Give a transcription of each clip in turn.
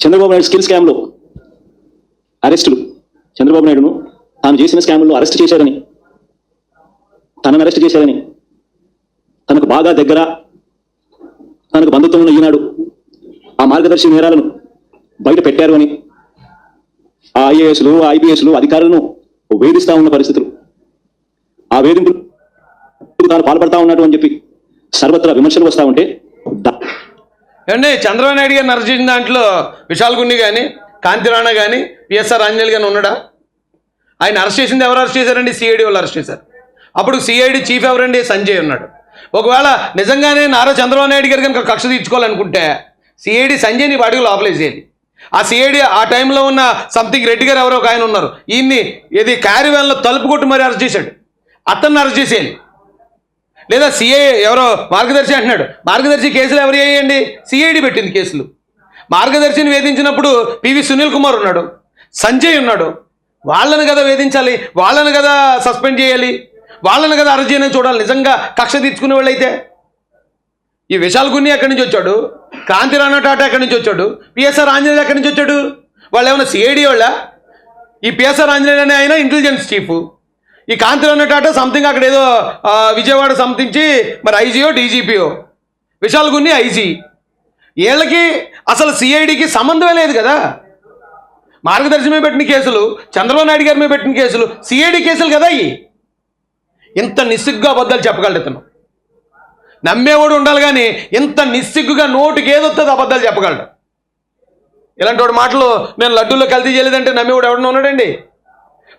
Chandrababu Naidu skill స్కామ్లో అరెస్టులు. చంద్రబాబు నాయుడును తాను చేసిన స్కామ్లో అరెస్ట్ చేశారని తనను అరెస్ట్ చేశారని తనకు బాగా దగ్గర తనకు బంధుత్వం ఉన్న ఈనాడు ఆ మార్గదర్శి నేరాలను బయట పెట్టారు అని ఆ ఐఏఎస్లు ఐపీఎస్లు అధికారులను వేధిస్తూ ఉన్న పరిస్థితులు. ఆ వేధింపులు తాను పాల్పడతా ఉన్నాడు అని చెప్పి సర్వత్రా విమర్శలు వస్తూ ఉంటే ఏమండి? చంద్రబాబు నాయుడు గారిని అరెస్ట్ దాంట్లో విశాల్ గున్ని కానీ కాంతిరాణా కానీ పిఎస్ఆర్ ఆంజనేయులు కానీ ఉన్నాడా? ఆయన అరెస్ట్ చేసింది ఎవరు అరెస్ట్ చేశారండి? సిఐడి వాళ్ళు అరెస్ట్ చేశారు. అప్పుడు సిఐడి చీఫ్ ఎవరండి? సంజయ్ ఉన్నాడు. ఒకవేళ నిజంగానే నారా చంద్రబాబు నాయుడు గారు కనుక కక్ష తీర్చుకోవాలనుకుంటే సిఐడి సంజయ్ని వాడికి లోపలేసేది ఆ సిఐడి ఆ టైంలో ఉన్న సంథింగ్ రెడ్డి గారు ఎవరో ఒక ఆయన ఉన్నారు. ఈయన్ని ఇది క్యారీవ్యాన్లో తలుపు కొట్టి మరి అరెస్ట్ చేశాడు. అతన్ని అరెస్ట్ చేసేయాలి లేదా సిఐ ఎవరో మార్గదర్శి అంటున్నాడు. మార్గదర్శి కేసులు ఎవరు వేయండి సిఐడి పెట్టింది కేసులు. మార్గదర్శిని వేధించినప్పుడు పివి సునీల్ కుమార్ ఉన్నాడు. సంజయ్ ఉన్నాడు. వాళ్ళని కదా వేధించాలి? వాళ్ళని కదా సస్పెండ్ చేయాలి? వాళ్ళని కదా అరెస్ట్ చేయని చూడాలి? నిజంగా కక్ష తీర్చుకునే వాళ్ళైతే? ఈ విశాల్ గున్ని ఎక్కడి నుంచి వచ్చాడు? క్రాంతి రాణా టాటా ఎక్కడి నుంచి వచ్చాడు? పిఎస్ఆర్ ఆంజనేయులు ఎక్కడి నుంచి వచ్చాడు? వాళ్ళు ఏమైనా సిఐడి వాళ్ళ? ఈ పిఎస్ఆర్ ఆంజనేయులు అనే ఆయన ఇంటెలిజెన్స్ చీఫ్ ఈ కాంతిలో ఉన్నట్టు సంథింగ్ అక్కడ ఏదో విజయవాడ సంథించి మరి ఐజీఓ డీజీపీఓ విశాల్ గున్ని ఐజీ వీళ్ళకి అసలు సిఐడికి సంబంధమే లేదు కదా? మార్గదర్శి మీద పెట్టిన కేసులు చంద్రబాబు నాయుడు గారి మీద పెట్టిన కేసులు సిఐడి కేసులు కదా ఇవి ఇంత నిస్సిగ్గుగా అబద్ధాలు చెప్పగలడు ఇతను నమ్మేవాడు ఉండాలి కానీ ఇంత నిస్సిగ్గుగా నోటికి ఏదొస్తుంది అబద్ధాలు చెప్పగలడు. ఇలాంటి వాడు మాటలు నేను లడ్డూలో కల్తీ చేయలేదంటే నమ్మేవాడు ఎవడన్నా ఉన్నాడండి?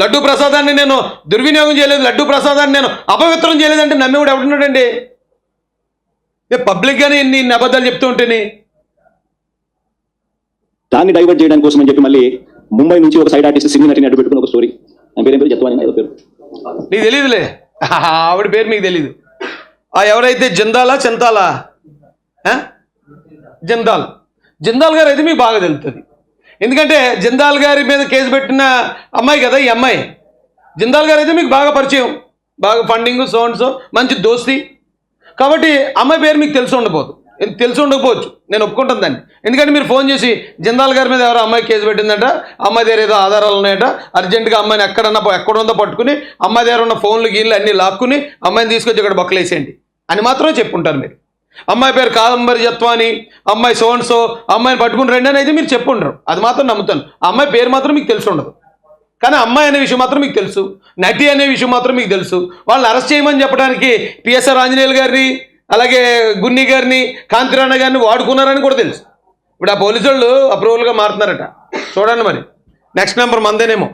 లడ్డూ ప్రసాదాన్ని నేను దుర్వినియోగం చేయలేదు లడ్డూ ప్రసాదాన్ని నేను అపవిత్రం చేయలేదంటే నమ్మేవాడు ఎవడున్నాడండి? పబ్లిక్గానే ఇన్ని ఇన్ని అబద్ధాలు చెప్తూ ఉంటేనే? దాన్ని డైవర్ట్ చేయడానికి కోసం అని చెప్పి మళ్ళీ ముంబై నుంచి ఒక సైడ్ ఆర్టిస్ట్ సినీ నటిని అడ్డు పెట్టుకుని ఒక స్టోరీ ఆయన పేరు ఏం పేరు? జత్వాని ఏదో పేరు. నీకు తెలియదులే ఆవిడ పేరు మీకు తెలీదు. ఆ ఎవరైతే జిందాలా చింతాలా? జిందాల్. జిందాల్ గారు అయితే మీకు బాగా తెలుస్తుంది ఎందుకంటే జిందాల్ గారి మీద కేసు పెట్టిన అమ్మాయి కదా ఈ అమ్మాయి. జిందాల్ గారు అయితే మీకు బాగా పరిచయం. బాగా ఫండింగ్ సౌండ్స్ మంచి దోస్తి. కాబట్టి అమ్మాయి పేరు మీకు తెలిసి ఉండబోదు. తెలిసి ఉండకపోవచ్చు. నేను ఒప్పుకుంటాను దాన్ని. ఎందుకంటే మీరు ఫోన్ చేసి జిందాల్ గారి మీద ఎవరో అమ్మాయి కేసు పెట్టిందంట అమ్మాయి దగ్గర ఏదో ఆధారాలు ఉన్నాయట అర్జెంటుగా అమ్మాయిని ఎక్కడన్నా ఎక్కడ ఎక్కడుందో పట్టుకుని అమ్మాయి దగ్గర ఉన్న ఫోన్లు గీన్లు అన్నీ లాక్కుని అమ్మాయిని తీసుకొచ్చి ఇక్కడ బొక్కలేసేయండి. అని మాత్రమే చెప్పుంటారు మీరు. అమ్మాయి పేరు కాదంబరి జత్వాని అమ్మాయి సోన్సో అమ్మాయిని పట్టుకుని రండి అని అయితే మీరు చెప్పుండరు. అది మాత్రం నమ్ముతాను. అమ్మాయి పేరు మాత్రం మీకు తెలిసి ఉండదు. కానీ అమ్మాయి అనే విషయం మాత్రం మీకు తెలుసు. నటి అనే విషయం మాత్రం మీకు తెలుసు. వాళ్ళని అరెస్ట్ చేయమని చెప్పడానికి పిఎస్ఆర్ ఆంజనేయులు గారిని అలాగే గున్ని గారిని కాంతిరాణ గారిని వాడుకున్నారని కూడా తెలుసు. ఇప్పుడు ఆ పోలీసు వాళ్ళు అప్రూవల్గా మారుతున్నారట. చూడండి మరి. నెక్స్ట్ నెంబర్ మందేనేమో.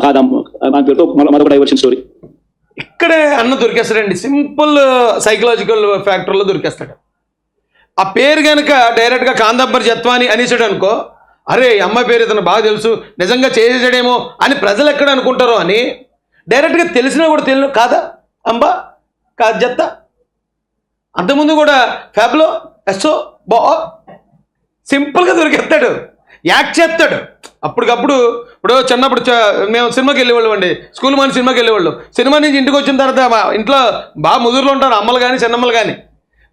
కాదమ్మ. మరొక డైవర్షన్ స్టోరీ. ఇక్కడే అన్న దొరికేస్తాడండి. సింపుల్ uh, సైకలాజికల్ ఫ్యాక్టర్లో దొరికేస్తాడు. ఆ పేరు కనుక డైరెక్ట్గా కాందంబర్ జత్వాని అనేసాడు అనుకో అరే అమ్మాయి పేరు ఇతను బాగా తెలుసు నిజంగా చేసేసాడేమో అని ప్రజలు ఎక్కడ అనుకుంటారో అని డైరెక్ట్గా తెలిసినా కూడా తెలియదు. కాదా? అంబా? కాదు జత్త? అంతకుముందు కూడా ఫ్యాబ్లో ఎస్ఓ బా సింపుల్గా దొరికేస్తాడు. యాక్ట్ చేస్తాడు. అప్పటికప్పుడు ఇప్పుడు చిన్నప్పుడు చ- మేము సినిమాకి వెళ్ళేవాళ్ళం అండి. స్కూల్ మన సినిమాకి వెళ్ళేవాళ్ళం. సినిమా నుంచి ఇంటికి వచ్చిన తర్వాత మా ఇంట్లో బాగా ముదురులో ఉంటారు అమ్మలు కానీ చిన్నమ్మలు కానీ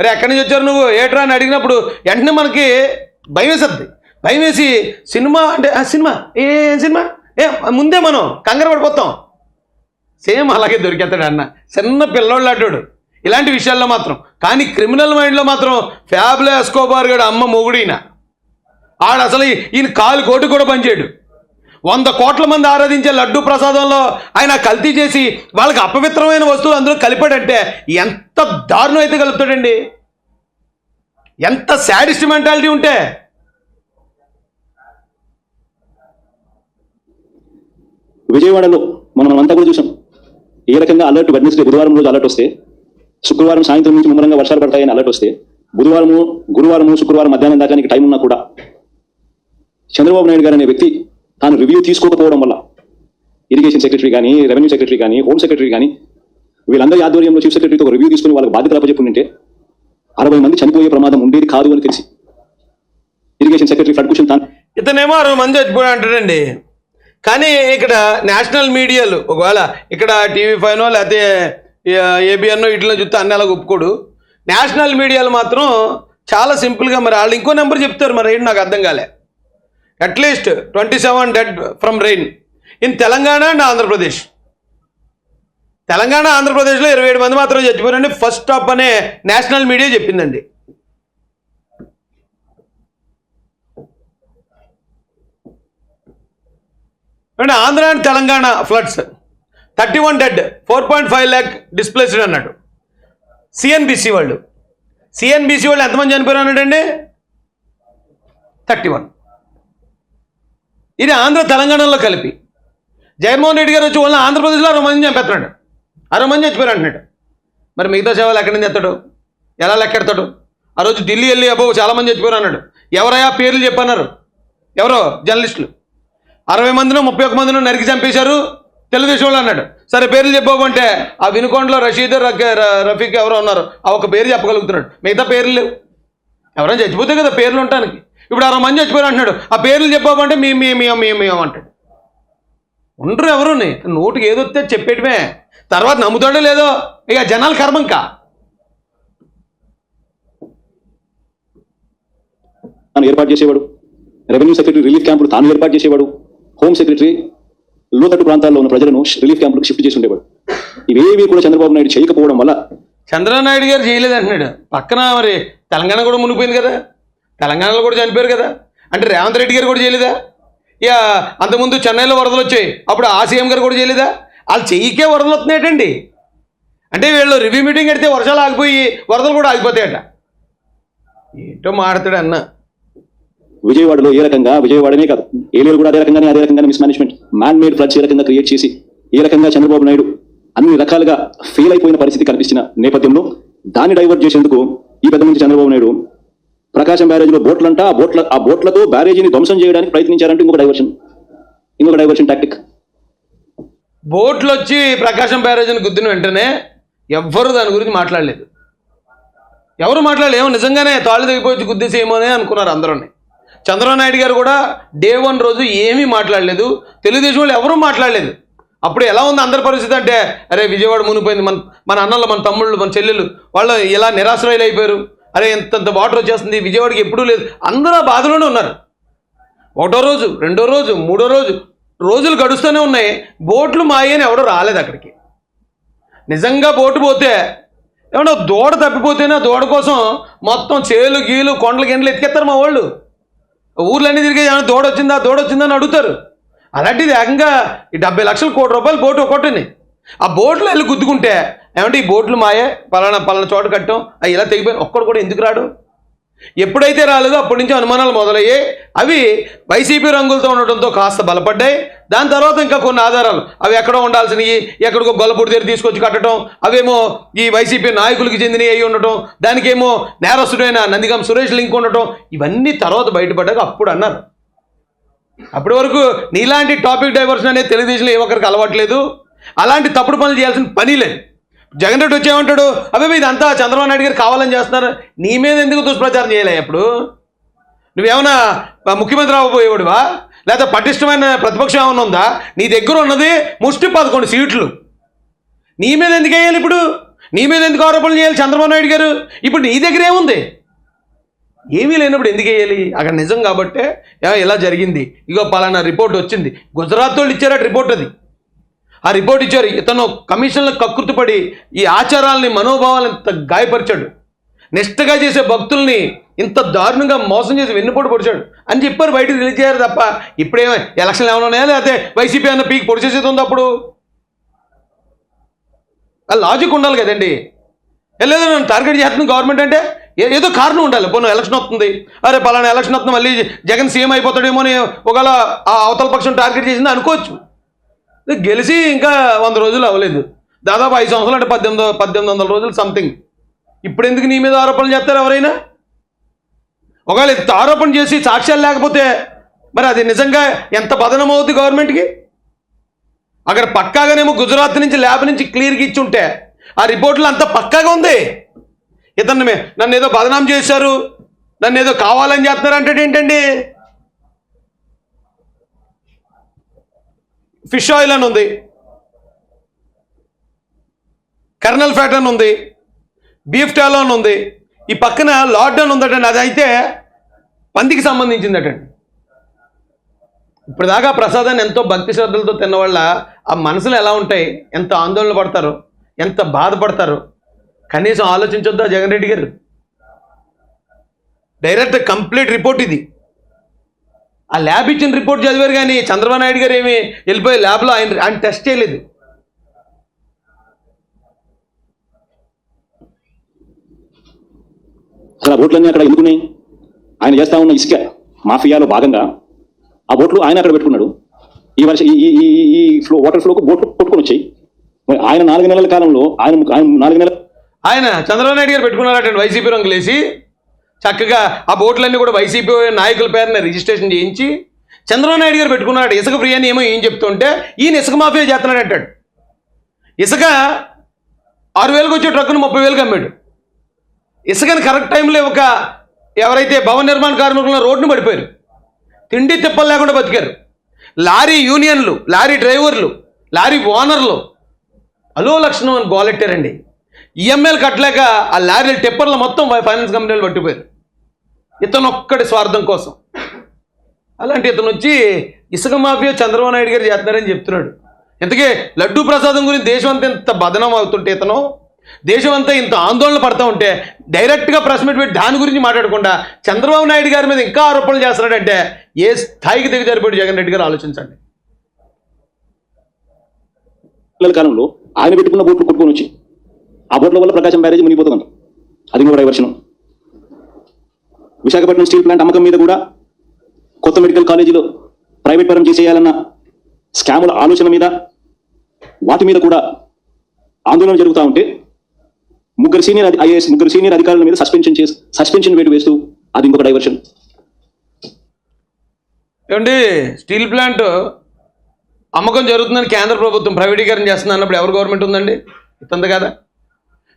అరే ఎక్కడి నుంచి వచ్చారు నువ్వు? ఏట్రా అని అడిగినప్పుడు వెంటనే మనకి భయం వేస్తుంది భయం వేసి సినిమా అంటే "ఆ, సినిమా? ఏ సినిమా? ఏ ముందే మనం కంగారు పడిపోతాం. సేమ్ అలాగే దొరికేస్తాడు అన్న. చిన్న పిల్లోళ్ళు అడ్డాడు ఇలాంటి విషయాల్లో మాత్రం. కానీ క్రిమినల్ మైండ్లో మాత్రం ఫ్యాబ్లో ఎస్కోబార్ గడు అమ్మ మొగుడు ఈయన ఆడు అసలు ఈయన కాలు కోటి కూడా పనిచేయడు. వంద కోట్ల మంది ఆరాధించే లడ్డు ప్రసాదంలో ఆయన కల్తీ చేసి వాళ్ళకి అపవిత్రమైన వస్తువులు అందులో కలిపాడంటే ఎంత దారుణం అయితే కలుపుతాడండి? ఎంత శాడిస్ట్ మెంటాలిటీ ఉంటే. విజయవాడలో మనం అంతా కూడా చూసాం. ఏ రకంగా అలర్ట్ వెడ్నెస్డే బుధవారం రోజు అలర్ట్ వస్తే శుక్రవారం సాయంత్రం నుంచి ముమ్మరంగా వర్షాలు పడతాయని అలర్ట్ వస్తే బుధవారము గురువారము శుక్రవారం మధ్యాహ్నం దాకా టైం ఉన్నా కూడా చంద్రబాబు నాయుడు గారు అనే వ్యక్తి తాను రివ్యూ తీసుకోకపోవడం వల్ల ఇరిగేషన్ సెక్రటరీ కానీ రెవెన్యూ సెక్రటరీ కానీ హోమ్ సెక్రటరీ కానీ వీళ్ళందరి ఆధ్వర్యంలో చీఫ్ సెక్రటరీతో ఒక రివ్యూ తీసుకుని వాళ్ళకి బాధ్యతలు అప్పచెప్పుంటే అరవై మంది చనిపోయే ప్రమాదం ఉండేది కాదు అని తెలిసి ఇరిగేషన్ సెక్రటరీ ఫ్లడ్ క్వశ్చన్ తాను ఇతనేమో అరవై మంది చచ్చిపోయి అంటాడండి. కానీ ఇక్కడ నేషనల్ మీడియాలు ఒకవేళ ఇక్కడ టీవీ ఫైవ్ లేకపోతే ఏబిఎన్ ఇట్లా చూస్తే అన్ని అలా ఒప్పుకోడు. నేషనల్ మీడియాలు మాత్రం చాలా సింపుల్గా మరి వాళ్ళు ఇంకో నెంబర్ చెప్తారు మరి ఏంటి నాకు అర్థం కాలే. At least twenty seven dead from rain in Telangana and Andhra Pradesh Telangana ఆంధ్రప్రదేశ్లో ఇరవై ఏడు మంది మాత్రం చచ్చిపోయారండి. ఫస్ట్ స్టాప్ అనే నేషనల్ మీడియా చెప్పిందండి. అంటే Andhra and Telangana floods thirty one dead four point five lakh displaced అన్నాడు సిఎన్బిసి వాళ్ళు. సిఎన్బిసి వాళ్ళు ఎంతమంది చనిపోయారు అన్నాడండి? Thirty one. ఇది ఆంధ్ర తెలంగాణలో కలిపి. జగన్మోహన్ రెడ్డి గారు వచ్చి వాళ్ళ ఆంధ్రప్రదేశ్లో అరవై మంది చంపేస్తున్నాడు. అరవై మంది చచ్చిపోయారు అంటున్నాడు. మరి మిగతా సేవలు ఎక్కడి నుంచి ఎత్తాడు ఎలా లెక్కెడతాడు ఆ రోజు ఢిల్లీ వెళ్ళి అబ్బో చాలా మంది చచ్చిపోయారు అన్నాడు. ఎవరయ్యా పేర్లు చెప్పన్నారు? ఎవరో? జర్నలిస్టులు. అరవై మందినో ముప్పై ఒక్క మందినో నరికి చంపేశారు తెలుగుదేశం వాళ్ళు అన్నాడు. సరే పేర్లు చెప్పమంటే ఆ వినుకొండలో రషీద్ రఫీక్ ఎవరో ఉన్నారు. ఆ ఒక పేరు చెప్పగలుగుతున్నాడు. మిగతా పేర్లు లేవు. ఎవరైనా చచ్చిపోతే కదా పేర్లు ఉండటానికి. ఇప్పుడు అరవై మంది చచ్చిపోయారు అంటున్నాడు. ఆ పేర్లు చెప్పమంటే మీ మీ మీ మీ మీ అంటాడు. ఉండరు ఎవరుని నోటికి ఏదో వస్తే చెప్పేటమే తర్వాత నమ్ముతాడో లేదో? ఇక జనాల కర్మ ఇంకా తాను ఏర్పాటు చేసేవాడు. రెవెన్యూ సెక్రటరీ రిలీఫ్ క్యాంపులు తాను ఏర్పాటు చేసేవాడు. హోమ్ సెక్రటరీ లోతట్టు ప్రాంతాల్లో ఉన్న ప్రజలను రిలీఫ్ క్యాంపులకు షిఫ్ట్ చేసి ఉండేవాడు ఇవేవి కూడా చంద్రబాబు నాయుడు చేయకపోవడం వల్ల చంద్రబాబు నాయుడు గారు చేయలేదు అంటున్నాడు. పక్కన మరి తెలంగాణ కూడా మునిగిపోయింది కదా. తెలంగాణలో కూడా చనిపోయారు కదా. అంటే రేవంత్ రెడ్డి గారు కూడా చేయలేదా? ఇక అంతకుముందు చెన్నైలో వరదలు వచ్చాయి. అప్పుడు ఆ సీఎం గారు కూడా చేయలేదా? వాళ్ళు చెయ్యికే వరదలు వస్తున్నాయటండి. అంటే వీళ్ళు రివ్యూ మీటింగ్ పెడితే వర్షాలు ఆగిపోయి వరదలు కూడా ఆగిపోతాయట. ఏంటో మాడతాడు అన్న. విజయవాడలో ఏ రకంగా? విజయవాడనే కాదు. ఏలూరు కూడా అదే రకంగానే అదే రకంగానే మిస్మేనేజ్మెంట్ మ్యాన్ మేడ్ ఫ్లడ్స్ ఏ రకంగా క్రియేట్ చేసి ఏ రకంగా చంద్రబాబు నాయుడు అన్ని రకాలుగా ఫెయిల్ అయిపోయిన పరిస్థితి కనిపించిన నేపథ్యంలో దాన్ని డైవర్ట్ చేసేందుకు ఈ పెద్ద నుంచి చంద్రబాబు నాయుడు ప్రకాశం బ్యారేజ్లో బోట్లు అంట ఆ బోట్ల ఆ బోట్లతో బ్యారేజీని ధ్వంసం చేయడానికి ప్రయత్నించారంటే ఇంకొక డైవర్షన్ ఇంకొక డైవర్షన్ టాక్టిక్ బోట్లు వచ్చి ప్రకాశం బ్యారేజ్ని గుద్దిన వెంటనే ఎవ్వరు దాని గురించి మాట్లాడలేదు. ఎవరు మాట్లాడలేము నిజంగానే తాళ్ళు తెగిపోయి గుద్దేసేమో అని అనుకున్నారు అందరూ చంద్రబాబు నాయుడు గారు కూడా డే వన్ రోజు ఏమీ మాట్లాడలేదు. తెలుగుదేశం వాళ్ళు ఎవరూ మాట్లాడలేదు. అప్పుడు ఎలా ఉంది అందరి పరిస్థితి అంటే అరే విజయవాడ మునిగిపోయింది. మన మన అన్నలు మన తమ్ముళ్ళు మన చెల్లెళ్ళు వాళ్ళు ఇలా నిరాశ్రయులు అయిపోయారు అరే ఇంతంత వాటర్ వచ్చేస్తుంది విజయవాడకి ఎప్పుడూ లేదు. అందరూ ఆ బాధలోనే ఉన్నారు. ఒకటో రోజు రెండో రోజు మూడో రోజు రోజులు గడుస్తూనే ఉన్నాయి. బోట్లు మాయని ఎవడో రాలేదు అక్కడికి. నిజంగా బోటు పోతే ఏమన్నా దూడ తప్పిపోతేనే దూడ కోసం మొత్తం చేలు గీలు కొండలు గిండలు ఎత్తికెత్తారు మా వాళ్ళు. ఊర్లన్నీ తిరిగి ఏమైనా దూడ వచ్చిందా దూడ వచ్చిందా అని అడుగుతారు. అలాంటిది ఏకంగా ఈ డెబ్బై లక్షల కోటి రూపాయలు బోటు ఒకటిని ఆ బోట్లో వెళ్ళి గుద్దుకుంటే ఏమంటే ఈ బోట్లు మాయే? పలానా పలానా చోట కట్టాం. అవి ఇలా తెగిపోయి? ఒక్కడు కూడా ఎందుకు రాడు? ఎప్పుడైతే రాలేదో అప్పటి నుంచి అనుమానాలు మొదలయ్యాయి. అవి వైసీపీ రంగులతో ఉండటంతో కాస్త బలపడ్డాయి. దాని తర్వాత ఇంకా కొన్ని ఆధారాలు. అవి ఎక్కడో ఉండాల్సినవి ఎక్కడికో గొల్లపూడి దగ్గర తీసుకొచ్చి కట్టడం అవేమో ఈ వైసీపీ నాయకులకి చెందినవి అయి ఉండటం దానికేమో నేరస్తుడైన నందిగం సురేష్ లింక్ ఉండటం ఇవన్నీ తర్వాత బయటపడ్డాక అప్పుడు అన్నారు. అప్పటి వరకు నీలాంటి టాపిక్ డైవర్షన్ అనేది తెలుగుదేశంలో ఏ ఒక్కరికి అలవాట్లేదు అలాంటి తప్పుడు పనులు చేయాల్సిన పని లేదు. జగన్ రెడ్డి వచ్చేమంటాడు అదే ఇదంతా చంద్రబాబు నాయుడు గారు కావాలని చేస్తున్నారు. నీ మీద ఎందుకు దుష్ప్రచారం చేయలే ఇప్పుడు? నువ్వేమన్నా ముఖ్యమంత్రి అవ్వబోయేవాడువా? లేదా పటిష్టమైన ప్రతిపక్షం ఏమైనా ఉందా? నీ దగ్గర ఉన్నది ముష్టి పదకొండు సీట్లు. నీ మీద ఎందుకు వేయాలి ఇప్పుడు? నీ మీద ఎందుకు ఆరోపణలు చేయాలి చంద్రబాబు నాయుడు గారు? ఇప్పుడు నీ దగ్గర ఏముంది? ఏమీ లేనప్పుడు ఎందుకు వేయాలి? అక్కడ నిజం కాబట్టే ఇలా జరిగింది. ఇగో పలానా రిపోర్ట్ వచ్చింది. గుజరాత్ వాళ్ళు ఇచ్చారట రిపోర్ట్ అది. ఆ రిపోర్ట్ ఇచ్చారు. ఇతను కమిషన్లకు కక్కుర్తిపడి ఈ ఆచారాలని మనోభావాలను ఇంత గాయపరిచాడు. నిష్టగా చేసే భక్తుల్ని ఇంత దారుణంగా మోసం చేసి వెన్నుపోటు పొడిచాడు. అని చెప్పారు బయటకు రిలీజ్ చేయారు తప్ప ఇప్పుడేమో ఎలక్షన్లు ఏమైనా ఉన్నాయా? లేకపోతే వైసీపీ అన్న పీక్ పొడి చేసేది ఉంది అప్పుడు? ఆ లాజిక్ ఉండాలి కదండి. లేదు నన్ను టార్గెట్ చేస్తుంది గవర్నమెంట్ అంటే ఏదో కారణం ఉండాలి. పోను ఎలక్షన్ వస్తుంది. అరే పలానా ఎలక్షన్ వస్తుంది మళ్ళీ జగన్ సీఎం అయిపోతాడేమో అని ఒకవేళ ఆ అవతల పక్షం టార్గెట్ చేసింది అనుకోవచ్చు. గెలిచి ఇంకా వంద రోజులు అవ్వలేదు. దాదాపు ఐదు సంవత్సరాలు అంటే పద్దెనిమిది పద్దెనిమిది వందల రోజులు సంథింగ్ ఇప్పుడు ఎందుకు నీ మీద ఆరోపణలు చేస్తారు ఎవరైనా? ఒకవేళ ఇంత ఆరోపణ చేసి సాక్ష్యాలు లేకపోతే మరి అది నిజంగా ఎంత బదనం అవుతుంది గవర్నమెంట్కి అక్కడ పక్కాగానేమో గుజరాత్ నుంచి ల్యాబ్ నుంచి క్లియర్గా ఇచ్చి ఉంటే ఆ రిపోర్ట్లు అంత పక్కాగా ఉంది. ఇతన్ని నన్ను ఏదో బదనాం చేశారు నన్ను ఏదో కావాలని చేస్తున్నారు అంటే ఏంటండి? ఫిష్ ఆయిల్ అని ఉంది. కర్నల్ ఫ్యాట్ అని ఉంది. బీఫ్ టాలో అని ఉంది. ఈ పక్కన లాక్డౌన్ ఉందటండి. అది అయితే పందికి సంబంధించిందటండి. ఇప్పటిదాకా ప్రసాదాన్ని ఎంతో భక్తి శ్రద్ధలతో తిన్న వల్ల ఆ మనసులు ఎలా ఉంటాయి? ఎంత ఆందోళన పడతారు? ఎంత బాధపడతారు? కనీసం ఆలోచించొద్దా జగన్ రెడ్డి గారు? డైరెక్ట్ కంప్లీట్ రిపోర్ట్ ఇది. ఆ ల్యాబ్ ఇచ్చిన రిపోర్ట్ చదివారు కానీ చంద్రబాబు నాయుడు గారు ఏమి వెళ్ళిపోయి ల్యాబ్లో ఆయన ఆయన టెస్ట్ చేయలేదు. అసలు ఆ బోట్లన్నీ అక్కడ ఎందుకున్నాయి? ఆయన చేస్తా ఉన్న ఇసుక మాఫియాలో భాగంగా ఆ బోట్లు ఆయన అక్కడ పెట్టుకున్నాడు. ఈ వర్ష ఈ ఈ- ఫ్లో వాటర్ ఫ్లోకు బోట్లు కొట్టుకొని వచ్చాయి. మరి ఆయన నాలుగు నెలల కాలంలో ఆయన ఆయన నాలుగు నెలల ఆయన చంద్రబాబు నాయుడు గారు పెట్టుకున్నారట వైసీపీ రంగులు వేసి చక్కగా ఆ బోట్లన్నీ కూడా వైసీపీ నాయకుల పేరున రిజిస్ట్రేషన్ చేయించి చంద్రబాబు నాయుడు గారు పెట్టుకున్నాడు. ఇసుక ప్రియాని ఏమో ఏం చెప్తుంటే ఈయన ఇసుక మాఫియా చేస్తున్నాడు అంటాడు. ఇసుక ఆరు వేలకు వచ్చే ట్రక్కును ముప్పై వేలకు అమ్మాడు. ఇసుకని కరెక్ట్ టైంలో ఒక ఎవరైతే భవన నిర్మాణ కార్మికులను రోడ్డును పడిపోయారు. తిండి తిప్పలు లేకుండా బతికారు. లారీ యూనియన్లు లారీ డ్రైవర్లు లారీ ఓనర్లు అలో లక్షణం అని గోలెట్టారండి ఈఎంఐలు కట్టలేక ఆ లారీలు టిప్పర్లు మొత్తం ఫైనాన్స్ కంపెనీలు పట్టిపోయారు. ఇతను ఒక్కడి స్వార్థం కోసం. అలాంటి ఇతను వచ్చి ఇసుక మాఫియా చంద్రబాబు నాయుడు గారు చేస్తున్నారని చెప్తున్నాడు. ఇంతకే లడ్డూ ప్రసాదం గురించి దేశం అంతా ఇంత బదనం అవుతుంటే ఇతను దేశం అంతా ఇంత ఆందోళన పడతా ఉంటే డైరెక్ట్గా ప్రెస్ మీట్ పెట్టి దాని గురించి మాట్లాడకుండా చంద్రబాబు నాయుడు గారి మీద ఇంకా ఆరోపణలు చేస్తున్నాడంటే ఏ స్థాయికి దిగజారిపోయాడు జగన్ రెడ్డి గారు ఆలోచించండి. కాలంలో ఆయన పెట్టుకున్న బోట్లు కొట్టుకొని వచ్చి ఆ బోట్ల వల్ల ప్రకాశం బ్యారేజ్ మునిగిపోతుంది. అది కూడా డైవర్షన్ విశాఖపట్నం స్టీల్ ప్లాంట్ అమ్మకం మీద కూడా కొత్త మెడికల్ కాలేజీలో ప్రైవేట్ పరం చేసేయాలన్న స్కాముల ఆలోచన మీద వాటి మీద కూడా ఆందోళన జరుగుతూ ఉంటే ముగ్గురు సీనియర్ ఐఏఎస్ ముగ్గురు సీనియర్ అధికారుల మీద సస్పెన్షన్ చేసి సస్పెన్షన్ వేటు వేస్తూ అది ఇంకొక డైవర్షన్ ఏమండి స్టీల్ ప్లాంట్ అమ్మకం జరుగుతుందని కేంద్ర ప్రభుత్వం ప్రైవేటీకరణ చేస్తుంది అన్నప్పుడు ఎవరు గవర్నమెంట్ ఉందండి? ఇతంది కదా?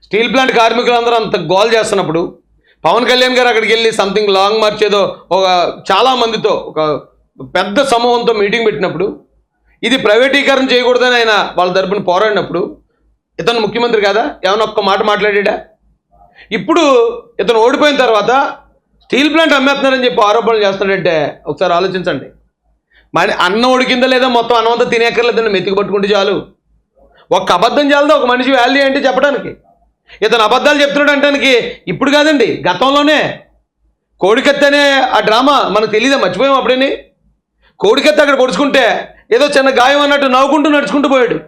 స్టీల్ ప్లాంట్ కార్మికులందరూ అంత గోల్ చేస్తున్నప్పుడు పవన్ కళ్యాణ్ గారు అక్కడికి వెళ్ళి సంథింగ్ లాంగ్ మార్చ్ ఏదో ఒక చాలా మందితో ఒక పెద్ద సమూహంతో మీటింగ్ పెట్టినప్పుడు ఇది ప్రైవేటీకరణ చేయకూడదని ఆయన వాళ్ళ తరపున పోరాడినప్పుడు ఇతను ముఖ్యమంత్రి కాదా? ఏమైనా ఒక్క మాట మాట్లాడా ఇప్పుడు ఇతను ఓడిపోయిన తర్వాత స్టీల్ ప్లాంట్ అమ్మేస్తున్నారని చెప్పి ఆరోపణలు చేస్తున్నాడంటే ఒకసారి ఆలోచించండి. మరి అన్నం ఉడికిందా లేదా మొత్తం అన్నం అంతా తినేక్కర్లేదండి మెతికి పట్టుకుంటే చాలు. ఒక్క అబద్ధం చాలదా? ఒక మనిషి వాల్యూ ఏంటి చెప్పడానికి? ఇతను అబద్ధాలు చెప్తున్నాడు అంటానికి ఇప్పుడు కాదండి గతంలోనే. కోడికత్తి అనే ఆ డ్రామా మనకు తెలియదా మర్చిపోయాం అప్పుడేని? కోడికత్తి అక్కడ పొడుచుకుంటే ఏదో చిన్న గాయం అన్నట్టు నవ్వుకుంటూ నడుచుకుంటూ పోయాడు.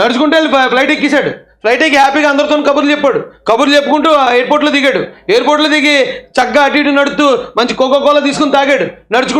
నడుచుకుంటే వెళ్ళి ఫ్లైట్ ఎక్కేశాడు. ఫ్లైట్ ఎక్కి హ్యాపీగా అందరితో కబుర్లు చెప్పాడు. కబుర్లు చెప్పుకుంటూ ఎయిర్పోర్ట్లో దిగాడు. ఎయిర్పోర్ట్లో దిగి చక్కగా అటు ఇటు నడుతూ మంచి కోకో కోలా తీసుకుని తాగాడు. నడుచుకుంటూ